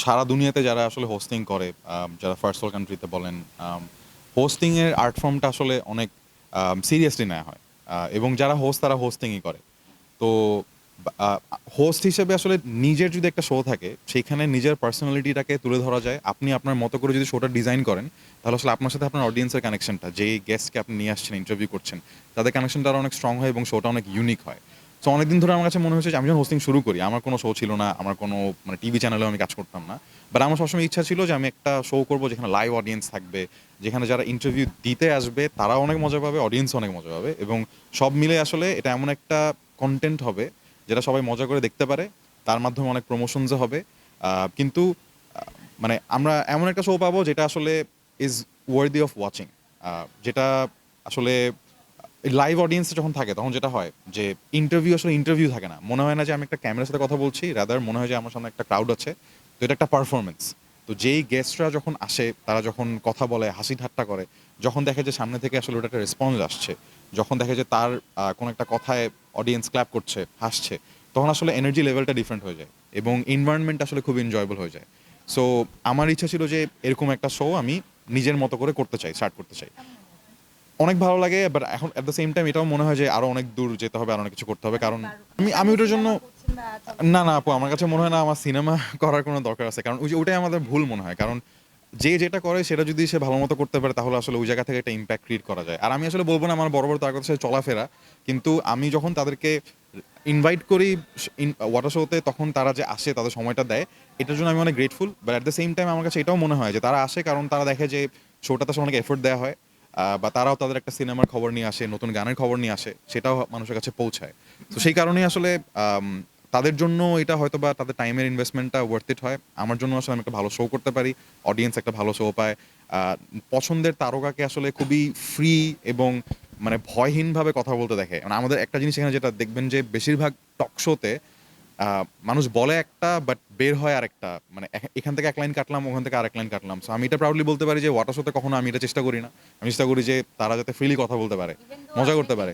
সারা দুনিয়াতে যারা আসলে হোস্টিং করে যারা ফার্স্ট ওয়ার্ল্ড কান্ট্রিতে বলেন হোস্টিংয়ের আর্ট ফর্মটা আসলে অনেক সিরিয়াসলি নেওয়া হয়। এবং যারা হোস্ট তারা হোস্টিংই করে। তো হোস্ট হিসেবে আসলে নিজের যদি একটা শো থাকে, সেখানে নিজের পার্সোনালিটিটাকে তুলে ধরা যায়। আপনি আপনার মতো করে যদি শোটা ডিজাইন করেন, তাহলে আসলে আপনার সাথে আপনার অডিয়েন্সের কানেকশনটা যেই গেস্টকে আপনি নিয়ে আসছেন ইন্টারভিউ করছেন, তাদের কানেকশনটা আরও অনেক স্ট্রং হয় এবং শোটা অনেক ইউনিক হয়। সো অনেকদিন ধরে আমার কাছে মনে হয়েছে যে আমি যখন হোস্টিং শুরু করি, আমার কোনো শো ছিল না, আমার কোনো মানে টিভি চ্যানেলেও আমি কাজ করতাম না। বাট আমার সবসময় ইচ্ছা ছিল যে আমি একটা শো করব যেখানে লাইভ অডিয়েন্স থাকবে, যেখানে যারা ইন্টারভিউ দিতে আসবে, তারাও অনেক মজা পাবে অডিয়েন্স অনেক মজা পাবে এবং সব মিলে আসলে এটা এমন একটা কন্টেন্ট হবে যেটা সবাই মজা করে দেখতে পারে। তার মাধ্যমে অনেক প্রমোশনসও হবে। কিন্তু মানে আমরা এমন একটা শো পাবো যেটা আসলে ইজ ওয়ার্দি অফ ওয়াচিং যেটা আসলে লাইভ অডিয়েন্স যখন থাকে, তখন যেটা হয় যে ইন্টারভিউ আসলে ইন্টারভিউ থাকে না। মনে হয় না যে আমি একটা ক্যামেরার সাথে কথা বলছি রাদার মনে হয় যে আমার সামনে একটা ক্রাউড আছে। তো এটা একটা পারফরমেন্স তো যেই গেস্টরা যখন আসে, তারা যখন কথা বলে, হাসি ঠাট্টা করে, যখন দেখে যে সামনে থেকে আসলে ওটা একটা রেসপন্স আসছে, যখন দেখে যে তার কোনো একটা কথায় অডিয়েন্স ক্ল্যাপ করছে, হাসছে, তখন আসলে এনার্জি লেভেলটা ডিফারেন্ট হয়ে যায় এবং এনভায়রনমেন্ট আসলে খুব এনজয়েবল হয়ে যায়। সো আমার ইচ্ছা ছিল যে এরকম একটা শো আমি নিজের মতো করে করতে চাই স্টার্ট করতে চাই। অনেক ভালো লাগে বাট এখন এট দ্য সেম টাইম এটাও মনে হয় যে আরও অনেক দূর যেতে হবে, আরও অনেক কিছু করতে হবে। কারণ আমি আমি ওটার জন্য না না আপু, আমার কাছে মনে হয় না আমার সিনেমা করার কোনো দরকার আছে। কারণ ওই যে ওটাই আমাদের ভুল মনে হয়। কারণ যে যেটা করে, সেটা যদি সে ভালো মতো করতে পারে, তাহলে আসলে ওই জায়গা থেকে একটা ইম্প্যাক্ট ক্রিয়েট করা যায়। আর আমি আসলে বলব না, আমার বড় বড় তার কথা চলাফেরা। কিন্তু আমি যখন তাদেরকে ইনভাইট করি ওয়াটার শোতে তখন তারা যে আসে, তাদের সময়টা দেয়, এটার জন্য আমি অনেক grateful but at the same time আমার কাছে এটাও মনে হয় যে তারা আসে, কারণ তারা দেখে যে শোটাতে অনেক এফোর্ট দেওয়া হয়। বা তারাও তাদের একটা সিনেমার খবর নিয়ে আসে, নতুন গানের খবর নিয়ে আসে, সেটাও মানুষের কাছে পৌঁছায়। তো সেই কারণেই আসলে তাদের জন্য এটা হয়তো বা তাদের টাইমের ইনভেস্টমেন্টটা ওয়ার্থ ইট হয়। আমার জন্য আসলে আমি একটা ভালো শো করতে পারি অডিয়েন্স একটা ভালো শো পায়। পছন্দের তারকাকে আসলে খুবই ফ্রি এবং মানে ভয়হীনভাবে কথা বলতে দেখে। মানে আমাদের একটা জিনিস এখানে যেটা দেখবেন যে, বেশিরভাগ টক শোতে মানুষ বলে একটা বাট বের হয় আরেকটা। মানে এখান থেকে এক লাইন কাটলাম ওখান থেকে আরেক লাইন কাটলাম। সো আমি এটা প্রাউডলি বলতে পারি যে ওয়াটার শোতে কখনো আমি এটা চেষ্টা করি না। আমি চেষ্টা করি যে তারা যাতে ফ্রিলি কথা বলতে পারে। মজা করতে পারে।